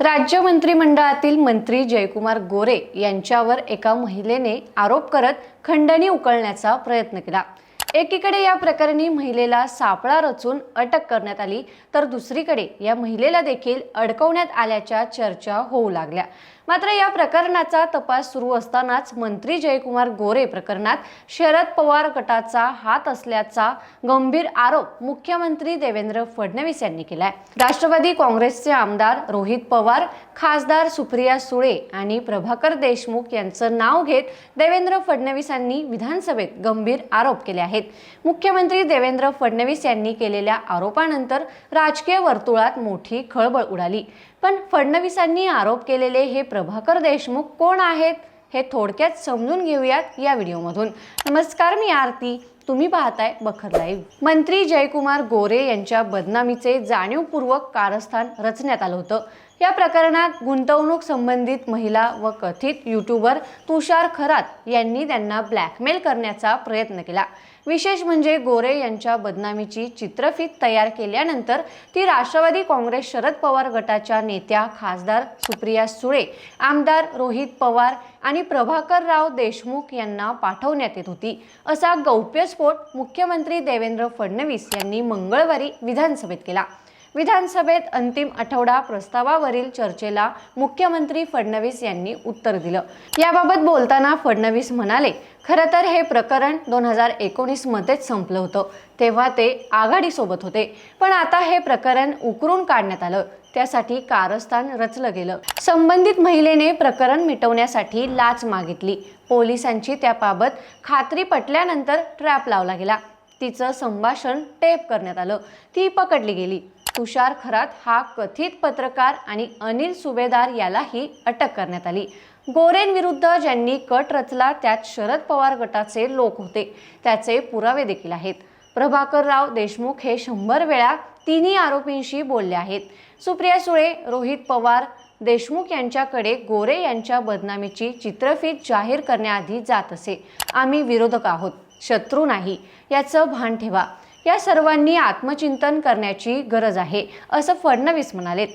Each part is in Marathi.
राज्य मंत्रिमंडळातील मंत्री जयकुमार गोरे यांच्यावर एका महिलेने आरोप करत खंडणी उकळण्याचा प्रयत्न केला. एकीकडे या प्रकरणी महिलेला सापळा रचून अटक करण्यात आली तर दुसरीकडे या महिलेला देखील अडकवण्यात आल्याच्या चर्चा होऊ लागल्या. मात्र या प्रकरणाचा तपास सुरू असतानाच मंत्री जयकुमार गोरे प्रकरणात शरद पवार गटाचा हात असल्याचा गंभीर आरोप मुख्यमंत्री देवेंद्र फडणवीस यांनी केलाय. राष्ट्रवादी काँग्रेसचे आमदार रोहित पवार खासदार सुप्रिया सुळे आणि प्रभाकर देशमुख यांचं नाव घेत देवेंद्र फडणवीसांनी विधानसभेत गंभीर आरोप केले आहेत. मुख्यमंत्री देवेंद्र फडणवीस यांनी केलेल्या आरोपानंतर राजकीय वर्तुळात मोठी खळबळ उडाली. पण फडणवीसांनी आरोप केलेले हे प्रभाकर देशमुख कोण आहेत हे थोडक्यात समजून घेऊयात या व्हिडिओमधून. नमस्कार मी आरती. तुम्ही पाहताय बखर लाईव्ह. मंत्री जयकुमार गोरे यांच्या बदनामीचे जाणीवपूर्वक कारस्थान रचण्यात आलं होतं. या प्रकरणात गुंतवणूक संबंधित महिला व कथित युट्यूबर तुषार खरात यांनी त्यांना ब्लॅकमेल करण्याचा प्रयत्न केला. विशेष म्हणजे गोरे यांच्या बदनामीची चित्रफीत तयार केल्यानंतर ती राष्ट्रवादी काँग्रेस शरद पवार गटाच्या नेत्या खासदार सुप्रिया सुळे आमदार रोहित पवार आणि प्रभाकर राव देशमुख यांना पाठवण्यात येत होती. असा गौप्यस्फोट मुख्यमंत्री देवेंद्र फडणवीस यांनी मंगळवारी विधानसभेत केला. विधानसभेत अंतिम आठवडा प्रस्तावावरील चर्चेला मुख्यमंत्री फडणवीस यांनी उत्तर दिलं. याबाबत बोलताना फडणवीस म्हणाले खरं तर हे प्रकरण दोन हजार एकोणीसमध्येच संपलं होतं. तेव्हा ते आघाडीसोबत होते. पण आता हे प्रकरण उकरून काढण्यात आलं. त्यासाठी कारस्थान रचलं गेलं. संबंधित महिलेने प्रकरण मिटवण्यासाठी लाच मागितली. पोलिसांची त्याबाबत खात्री पटल्यानंतर ट्रॅप लावला गेला. तिचं संभाषण टेप करण्यात आलं. ती पकडली गेली. तुषार खरात हा कथित पत्रकार आणि अनिल सुभेदार यालाही अटक करण्यात आली. गोरेंविरुद्ध ज्यांनी कट रचला त्यात शरद पवार गटाचे लोक होते. त्याचे पुरावे देखील आहेत. प्रभाकर राव देशमुख हे शंभर वेळा तिन्ही आरोपींशी बोलले आहेत. सुप्रिया सुळे रोहित पवार देशमुख यांच्याकडे गोरे यांच्या बदनामीची चित्रफीत जाहीर करण्याआधी जात असे. आम्ही विरोधक आहोत. शत्रू नाही. याचं भान ठेवा. या सर्वांनी आत्मचिंतन करण्याची गरज आहे असं फडणवीस म्हणालेत.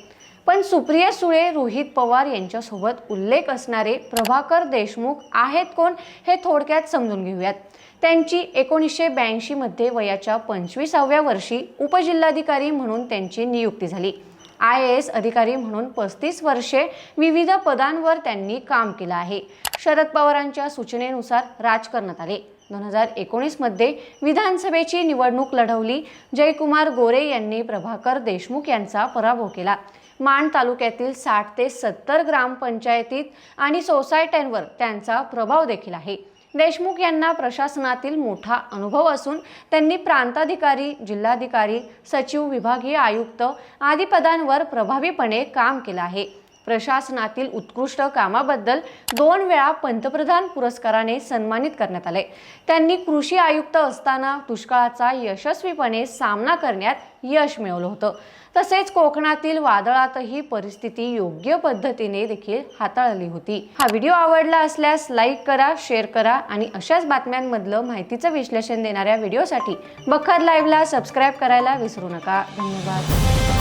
पण सुप्रिया सुळे रोहित पवार यांच्यासोबत उल्लेख असणारे प्रभाकर देशमुख आहेत कोण हे थोडक्यात समजून घेऊयात. त्यांची एकोणीसशे ब्याऐंशीमध्ये वयाच्या पंचवीसाव्या वर्षी उपजिल्हाधिकारी म्हणून त्यांची नियुक्ती झाली. आय ए एस अधिकारी म्हणून पस्तीस वर्षे विविध पदांवर त्यांनी काम केलं आहे. शरद पवारांच्या सूचनेनुसार राजकारणात आले. दोन हजार एकोणीसमध्ये विधानसभेची निवडणूक लढवली. जयकुमार गोरे यांनी प्रभाकर देशमुख यांचा पराभव केला. माण तालुक्यातील साठ ते सत्तर ग्रामपंचायतीत आणि सोसायट्यांवर त्यांचा प्रभाव देखील आहे. देशमुख यांना प्रशासनातील मोठा अनुभव असून त्यांनी प्रांताधिकारी जिल्हाधिकारी सचिव विभागीय आयुक्त आदी पदांवर प्रभावीपणे काम केलं आहे. प्रशासनातील उत्कृष्ट कामाबद्दल दोन वेळा पंतप्रधान पुरस्काराने सन्मानित करण्यात आले. त्यांनी कृषी आयुक्त असताना दुष्काळाचा यशस्वीपणे सामना करण्यात यश मिळवलं होतं. तसेच कोकणातील वादळातही परिस्थिती योग्य पद्धतीने देखील हाताळली होती. हा व्हिडिओ आवडला असल्यास लाईक करा शेअर करा आणि अशाच बातम्यांमधलं माहितीचं विश्लेषण देणाऱ्या व्हिडिओसाठी बखर लाईव्हला सबस्क्राईब करायला विसरू नका. धन्यवाद.